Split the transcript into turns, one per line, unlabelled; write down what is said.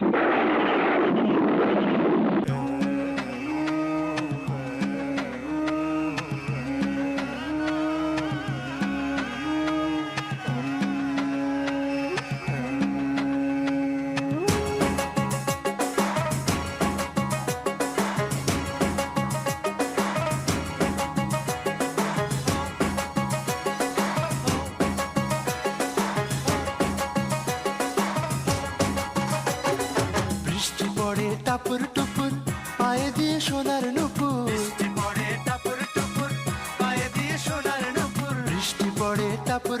Thank you. টাপুর টুপুর পায়ে দিয়ে সোনার নুপুর।
বৃষ্টি পড়ে টাপুর টুপুর পায়ে দিয়ে সোনার নুপুর।
বৃষ্টি পড়ে টাপুর